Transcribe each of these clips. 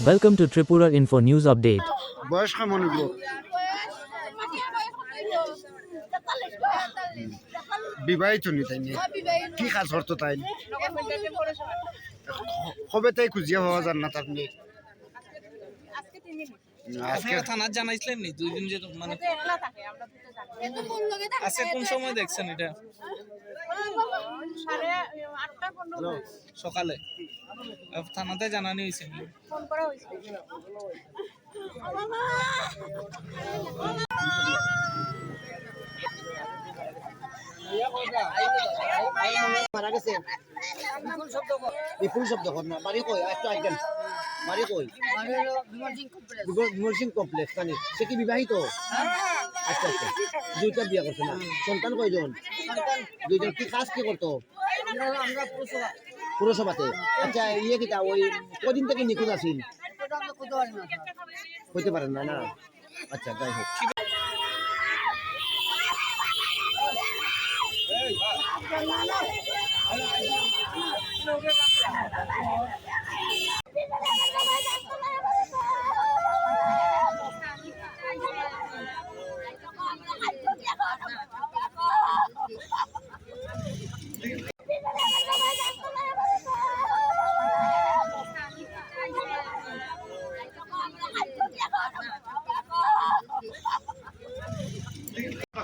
Welcome to Tripura Info News Update. বয়স কেমন হইব? বিবাহিত নি তাই নিয়ে কি কাজ করতো তাই কবে তাই খুঁজিয়া পাওয়া যান না তার আজকে আপনারা থানার জানাইছিলেন নি? দুই দিন যে মানে কোন সময় দেখছেন এটা? সকালে। থানাতে জানানি হয়েছে? ফোন করা হয়েছিল মারা গেছে। বিপুল শব্দ কর না বাড়ি কই একটু আইটেম বাড়ি কই? বিমল সিং কমপ্লেক্স কানি সে কি বিবাহিত? আচ্ছা আচ্ছা। দুইটা বিয়া করছে না। সন্তান কয়জন? দুইজন কি কাজ কি করতো? পুরসভাতে। আচ্ছা ইয়ে কিটা ওই কদিন থেকে নিখোঁজ আছিল হইতে পারেন না না আচ্ছা যাই হোক।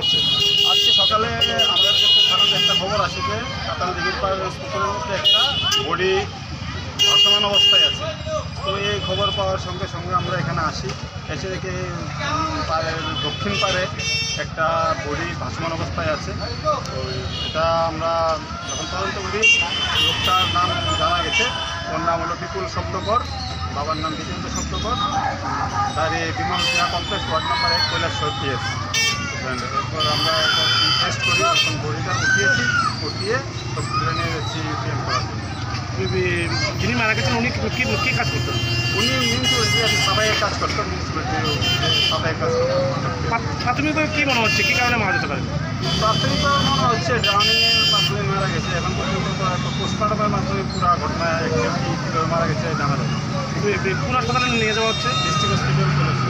করছে। আজকে সকালে আমাদের কাছে থানাতে একটা খবর আসে যে সাতাল দিঘির পুকুরের মধ্যে একটা বডি ভাসমান অবস্থায় আছে। তো এই খবর পাওয়ার সঙ্গে সঙ্গে আমরা এখানে আসি। এসে দেখে পাড়ের দক্ষিণ পাড়ে একটা বডি ভাসমান অবস্থায় আছে। তো এটা আমরা যখন তদন্ত করি, লোকটার নাম জানা গেছে। ওর নাম হলো বিপুল শব্দকর বাবার নাম বিজেন্দ্র শব্দকর তার এই বিমান সেনা কমপ্লেক্স ওয়ার্ড নাম্বার এক কৈলাস পিএস এরপর আমরা টেস্ট করি তখন বড়িটা উঠিয়েছি উঠিয়ে হসপিটালে নিয়ে যাচ্ছি ইউপিএম করার জন্য। যিনি মারা গেছেন উনি কি কি- কাজ করতেন? উনি মিউনিসিপ্যালিটি সাফাইয়ের কাজ করতেন মিউনিসিপ্যালিটি সাফাইয়ের কাজ করতেন। প্রা- প্রাথমিকভাবে কি মনে হচ্ছে? কি কারণে মারা যেতে পারে? প্রাথমিক মনে হচ্ছে ড্রাউনিংয়ের মাধ্যমে মারা গেছে। এখন পর্যন্ত পোস্টমর্টমের মাধ্যমে পুরো ঘটনা কীভাবে মারা গেছে জানা যাবে কোন হাসপাতালে নিয়ে যাওয়া হচ্ছে? District hospital